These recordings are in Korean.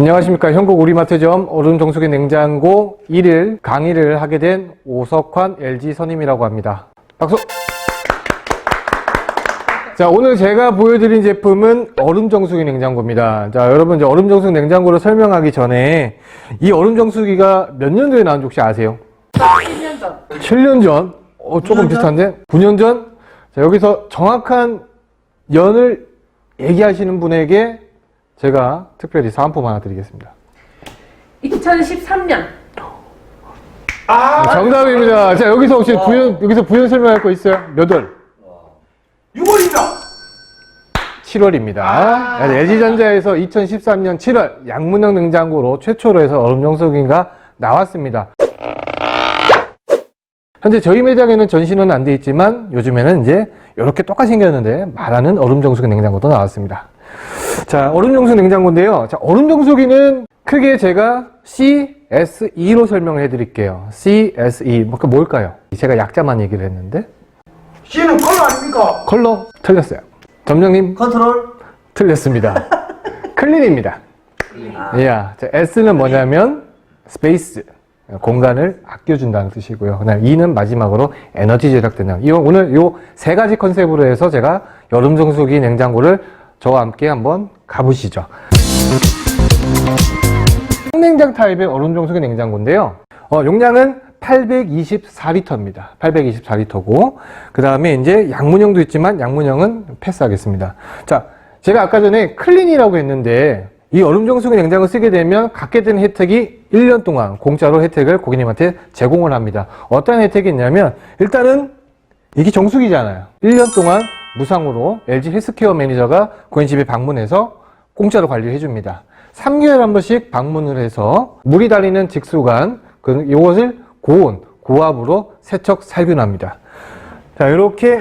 안녕하십니까. 현국 우리마트점 얼음 정수기 냉장고 1일 강의를 하게 된 오석환 LG 선임이라고 합니다. 박수! 자, 오늘 제가 보여드린 제품은 얼음 정수기 냉장고입니다. 자, 여러분 이제 얼음 정수기 냉장고를 설명하기 전에 이 얼음 정수기가 몇 년도에 나온지 혹시 아세요? 7년 전. 7년 전? 어, 조금 9년 전? 비슷한데? 9년 전? 자, 여기서 정확한 연을 얘기하시는 분에게 제가 특별히 사은품 하나 드리겠습니다. 2013년. 아, 정답입니다. 자, 여기서 혹시 와. 부연, 여기서 부연 설명할 거 있어요? 몇 월? 6월입니다. 7월입니다. 아. LG전자에서 2013년 7월 양문형 냉장고로 최초로 해서 얼음 정수기가 나왔습니다. 현재 저희 매장에는 전시는 안 돼 있지만 요즘에는 이제 이렇게 똑같이 생겼는데 말하는 얼음 정수기 냉장고도 나왔습니다. 자, 얼음 정수기 냉장고인데요. 자, 얼음 정수기는 크게 제가 CSE로 설명을 해드릴게요. CSE. 뭐, 그 뭘까요? 제가 약자만 얘기를 했는데 C는 컬러 아닙니까? 컬러 틀렸어요. 점장님 컨트롤. 틀렸습니다. 클린입니다. 아, 야, 자, S는 뭐냐면 스페이스 공간을 아껴준다는 뜻이고요. 그다음 E는 마지막으로 에너지 절약된다. 이 오늘 요 세 가지 컨셉으로 해서 제가 여름 정수기 냉장고를 저와 함께 한번 가보시죠. 냉장 타입의 얼음 정수기 냉장고인데요. 어, 용량은 824리터입니다. 824리터고 그 다음에 이제 양문형도 있지만 양문형은 패스하겠습니다. 자, 제가 아까 전에 클린이라고 했는데 이 얼음 정수기 냉장고 쓰게 되면 갖게 되는 혜택이 1년 동안 공짜로 혜택을 고객님한테 제공을 합니다. 어떤 혜택이 있냐면 일단은 이게 정수기잖아요. 1년 동안 무상으로 LG 헬스케어 매니저가 고객님 집에 방문해서 공짜로 관리를 해줍니다. 3개월에 한 번씩 방문을 해서 물이 달리는 직수관, 그, 이것을 고온, 고압으로 세척 살균합니다. 자, 이렇게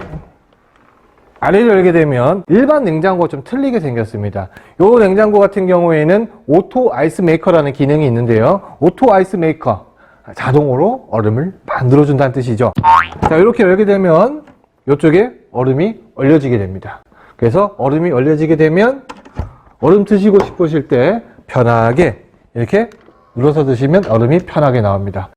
아래를 열게 되면 일반 냉장고와 좀 틀리게 생겼습니다. 이 냉장고 같은 경우에는 오토 아이스 메이커라는 기능이 있는데요. 오토 아이스 메이커. 자동으로 얼음을 만들어준다는 뜻이죠. 자, 이렇게 열게 되면 이쪽에 얼음이 얼려지게 됩니다. 그래서 얼음이 얼려지게 되면 얼음 드시고 싶으실 때 편하게 이렇게 눌러서 드시면 얼음이 편하게 나옵니다.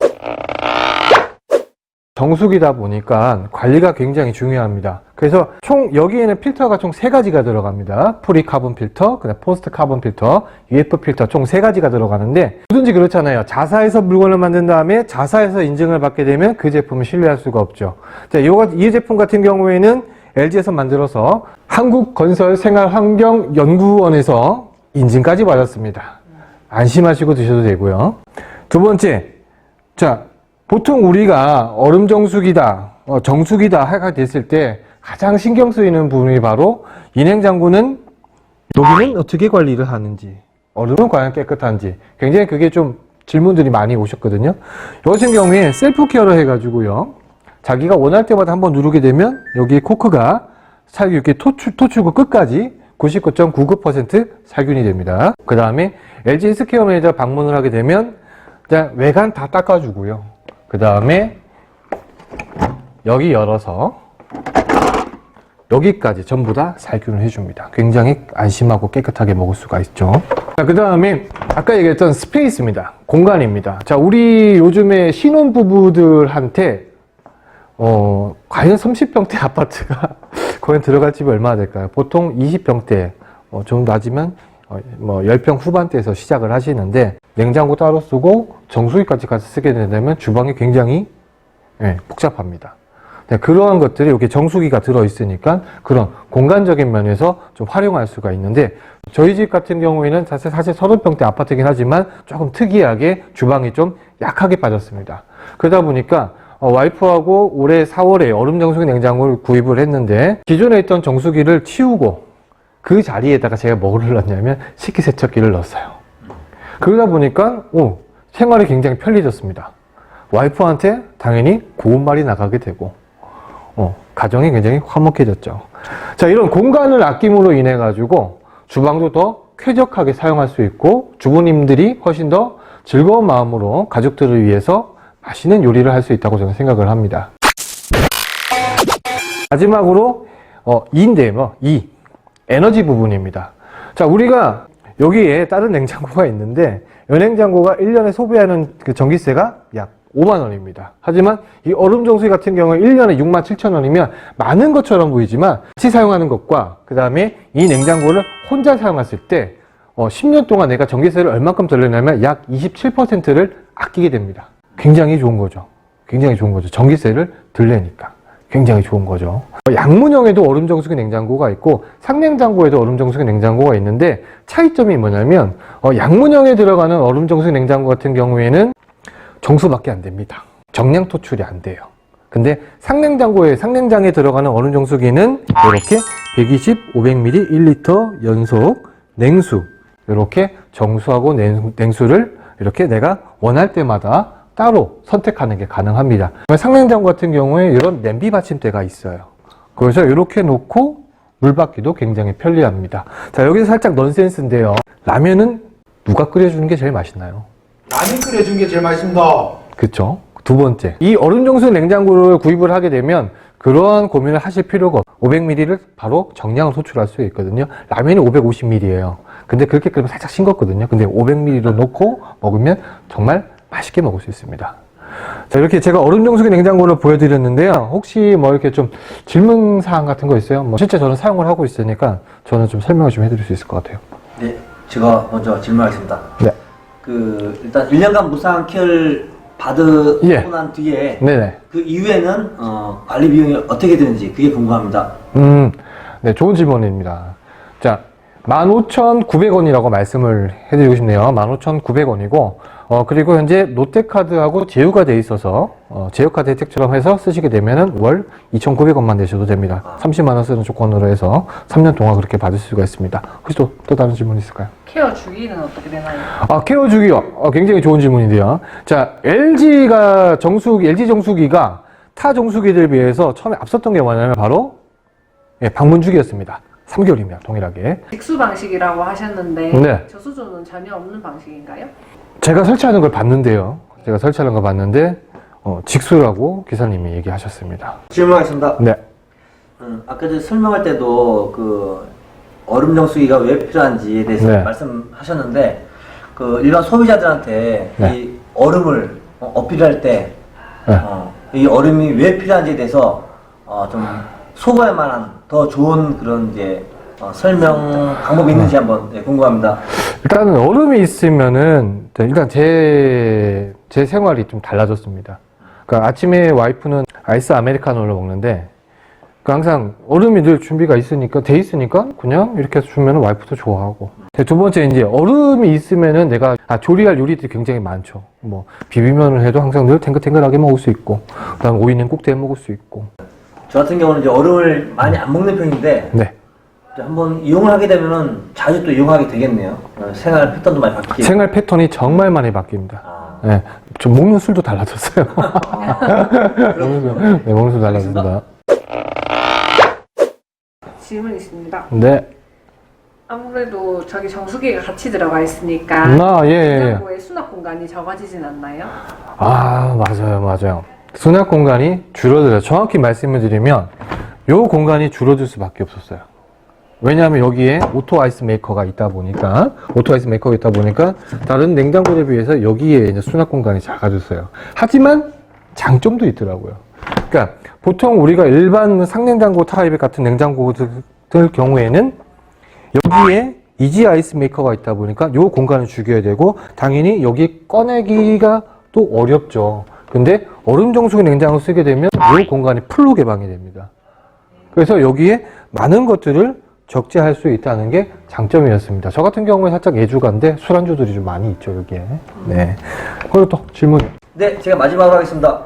정수기다 보니까 관리가 굉장히 중요합니다. 그래서 총 여기에는 필터가 총 세 가지가 들어갑니다. 프리 카본 필터, 그다음 포스트 카본 필터, UF 필터 총 세 가지가 들어가는데 뭐든지 그렇잖아요. 자사에서 물건을 만든 다음에 자사에서 인증을 받게 되면 그 제품을 신뢰할 수가 없죠. 자, 요거 이 제품 같은 경우에는 LG에서 만들어서 한국건설생활환경연구원에서 인증까지 받았습니다. 안심하시고 드셔도 되고요. 두 번째, 자, 보통 우리가 얼음 정수기다, 어, 정수기다 하가 됐을 때 가장 신경 쓰이는 부분이 바로 이 냉장고는 여기는 어떻게 관리를 하는지, 얼음은 과연 깨끗한지, 굉장히 그게 좀 질문들이 많이 오셨거든요. 요 같은 경우에 셀프 케어를 해가지고요. 자기가 원할 때마다 한번 누르게 되면 여기 코크가 살균 이렇게 토출, 토출구 끝까지 99.99% 살균이 됩니다. 그 다음에 LG 헬스케어 매니저 방문을 하게 되면 그냥 외관 다 닦아주고요. 그 다음에 여기 열어서 여기까지 전부 다 살균을 해줍니다. 굉장히 안심하고 깨끗하게 먹을 수가 있죠. 자, 그 다음에 아까 얘기했던 스페이스입니다. 공간입니다. 자, 우리 요즘에 신혼부부들한테 어, 과연 30평대 아파트가 거기 들어갈 집이 얼마나 될까요? 보통 20평대, 어, 좀 낮으면 어, 뭐 10평 후반대에서 시작을 하시는데 냉장고 따로 쓰고 정수기까지 같이 쓰게 되면 주방이 굉장히 예, 복잡합니다. 네, 그러한 것들이 이렇게 정수기가 들어있으니까 그런 공간적인 면에서 좀 활용할 수가 있는데 저희 집 같은 경우에는 사실 사실 30평대 아파트긴 하지만 조금 특이하게 주방이 좀 약하게 빠졌습니다. 그러다 보니까 어, 와이프하고 올해 4월에 얼음 정수기 냉장고를 구입을 했는데 기존에 있던 정수기를 치우고 그 자리에다가 제가 뭐를 넣었냐면 식기세척기를 넣었어요. 그러다 보니까 오, 생활이 굉장히 편리해졌습니다. 와이프한테 당연히 고운 말이 나가게 되고 어, 가정이 굉장히 화목해졌죠. 자, 이런 공간을 아낌으로 인해 가지고 주방도 더 쾌적하게 사용할 수 있고 주부님들이 훨씬 더 즐거운 마음으로 가족들을 위해서 맛있는 요리를 할 수 있다고 저는 생각을 합니다. 마지막으로 어, 2인데 뭐 2. 에너지 부분입니다. 자, 우리가 여기에 다른 냉장고가 있는데 이 냉장고가 1년에 소비하는 그 전기세가 약 5만 원입니다. 하지만 이 얼음 정수기 같은 경우에 1년에 6만 7천 원이면 많은 것처럼 보이지만 같이 사용하는 것과 그 다음에 이 냉장고를 혼자 사용했을 때 어, 10년 동안 내가 전기세를 얼마큼 덜 내냐면 약 27%를 아끼게 됩니다. 굉장히 좋은 거죠. 굉장히 좋은 거죠. 전기세를 덜 내니까. 굉장히 좋은 거죠. 어, 양문형에도 얼음 정수기 냉장고가 있고 상냉장고에도 얼음 정수기 냉장고가 있는데 차이점이 뭐냐면 어, 양문형에 들어가는 얼음 정수기 냉장고 같은 경우에는 정수밖에 안 됩니다. 정량 토출이 안 돼요. 근데 상냉장고에 상냉장에 들어가는 얼음 정수기는 이렇게 120, 500ml 1리터 연속 냉수 이렇게 정수하고 냉, 냉수를 이렇게 내가 원할 때마다 따로 선택하는 게 가능합니다. 상냉장고 같은 경우에 이런 냄비 받침대가 있어요. 그래서 이렇게 놓고 물 받기도 굉장히 편리합니다. 자 여기서 살짝 넌센스인데요. 라면은 누가 끓여주는 게 제일 맛있나요? 라면 끓여준 게 제일 맛있습니다. 그쵸? 두 번째. 이 얼음 정수 냉장고를 구입을 하게 되면 그러한 고민을 하실 필요가 없 500ml를 바로 정량을 소출할 수 있거든요. 라면이 550ml예요. 근데 그렇게 끓으면 살짝 싱겁거든요. 근데 500ml로 넣고 먹으면 정말 맛있게 먹을 수 있습니다. 자, 이렇게 제가 얼음 정수기 냉장고를 보여드렸는데요. 혹시 뭐 이렇게 좀 질문 사항 같은 거 있어요? 뭐 실제 저는 사용을 하고 있으니까 저는 좀 설명을 좀 해드릴 수 있을 것 같아요. 네, 제가 먼저 질문하겠습니다. 네. 그 일단 1년간 무상 케어를 받으고 예. 난 뒤에 네네. 그 이후에는 어, 관리 비용이 어떻게 되는지 그게 궁금합니다. 음, 네, 좋은 질문입니다. 자, 15,900원이라고 말씀을 해드리고 싶네요. 15,900원이고, 어, 그리고 현재 롯데카드하고 제휴가 돼 있어서, 어, 제휴카드 혜택처럼 해서 쓰시게 되면은 월 2,900원만 내셔도 됩니다. 30만 원 쓰는 조건으로 해서 3년 동안 그렇게 받을 수가 있습니다. 혹시 또, 또 다른 질문 있을까요? 케어 주기는 어떻게 되나요? 아, 케어 주기요. 어, 굉장히 좋은 질문인데요. 자, LG가 정수기, LG 정수기가 타 정수기들 비해서 처음에 앞섰던 게 뭐냐면 바로 예, 방문 주기였습니다. 3개월입니다. 동일하게. 직수 방식이라고 하셨는데 네. 저수조는 전혀 없는 방식인가요? 제가 설치하는 걸 봤는데요. 제가 설치하는 걸 봤는데 어, 직수라고 기사님이 얘기하셨습니다. 질문하겠습니다. 네. 음, 아까 전 설명할 때도 그 얼음 정수기가 왜 필요한지에 대해서 네. 말씀하셨는데 그 일반 소비자들한테 네. 이 얼음을 어, 어필할 때 네. 어, 이 얼음이 왜 필요한지에 대해서 어, 좀 소거할 만한 더 좋은 그런 이제 어, 설명 방법이 있는지 한번 네, 궁금합니다. 일단은 얼음이 있으면은 일단 제, 제 생활이 좀 달라졌습니다. 그러니까 아침에 와이프는 아이스 아메리카노를 먹는데 그 항상 얼음이 늘 준비가 있으니까 돼 있으니까 그냥 이렇게 해서 주면 와이프도 좋아하고 네, 두 번째 이제 얼음이 있으면은 내가 아, 조리할 요리들이 굉장히 많죠 뭐 비빔면을 해도 항상 늘 탱글탱글하게 먹을 수 있고 그다음 오이는 꼭 대 먹을 수 있고 저 같은 경우는 이제 얼음을 많이 안 먹는 편인데 네 이제 한번 이용을 하게 되면은 자주 또 이용하게 되겠네요. 어, 생활 패턴도 많이 바뀌고. 생활 패턴이 정말 많이 바뀝니다 아, 네, 좀 먹는 술도 달라졌어요 먹는 술, 네, 먹는 술 달라졌습니다 질문 있습니다. 네 아무래도 저기 정수기가 같이 들어가 있으니까 아, 예, 예, 예. 냉장고의 수납 공간이 적어지진 않나요? 아, 맞아요, 맞아요. 수납 공간이 줄어들어요. 정확히 말씀을 드리면, 요 공간이 줄어들 수밖에 없었어요. 왜냐하면 여기에 오토 아이스 메이커가 있다 보니까, 오토 아이스 메이커가 있다 보니까, 다른 냉장고에 비해서 여기에 이제 수납 공간이 작아졌어요. 하지만, 장점도 있더라고요. 그러니까, 보통 우리가 일반 상냉장고 타입의 같은 냉장고들 경우에는, 여기에 이지 아이스 메이커가 있다 보니까 요 공간을 죽여야 되고 당연히 여기 꺼내기가 또 어렵죠. 근데 얼음 정수기 냉장고 쓰게 되면 요 공간이 풀로 개방이 됩니다. 그래서 여기에 많은 것들을 적재할 수 있다는 게 장점이었습니다. 저 같은 경우에 살짝 예주가인데 술안주들이 좀 많이 있죠, 여기에. 네. 그리고 또 질문. 네, 제가 마지막으로 하겠습니다.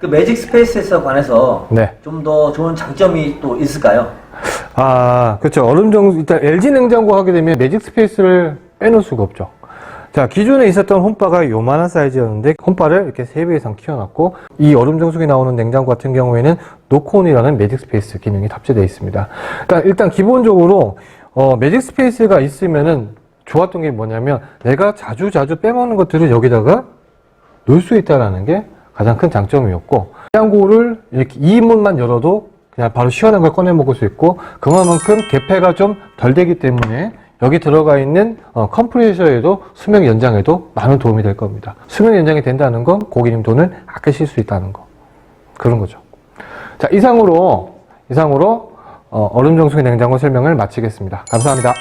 그 매직 스페이스에 관해서 네. 좀 더 좋은 장점이 또 있을까요? 아, 그렇죠. 얼음 정수, 일단 LG 냉장고 하게 되면 매직 스페이스를 빼놓을 수가 없죠. 자, 기존에 있었던 홈바가 요만한 사이즈였는데, 홈바를 이렇게 3배 이상 키워놨고, 이 얼음 정수기 나오는 냉장고 같은 경우에는 노콘이라는 매직 스페이스 기능이 탑재되어 있습니다. 일단, 일단 기본적으로, 어, 매직 스페이스가 있으면은 좋았던 게 뭐냐면, 내가 자주 자주 빼먹는 것들을 여기다가 놓을 수 있다는 게 가장 큰 장점이었고 냉장고를 이렇게 이 문만 열어도 그냥 바로 시원한 걸 꺼내 먹을 수 있고 그만큼 개폐가 좀 덜 되기 때문에 여기 들어가 있는 어, 컴프레셔에도 수명 연장에도 많은 도움이 될 겁니다. 수명 연장이 된다는 건 고객님 돈을 아끼실 수 있다는 거. 그런 거죠. 자, 이상으로, 이상으로 어, 얼음 정수기 냉장고 설명을 마치겠습니다. 감사합니다.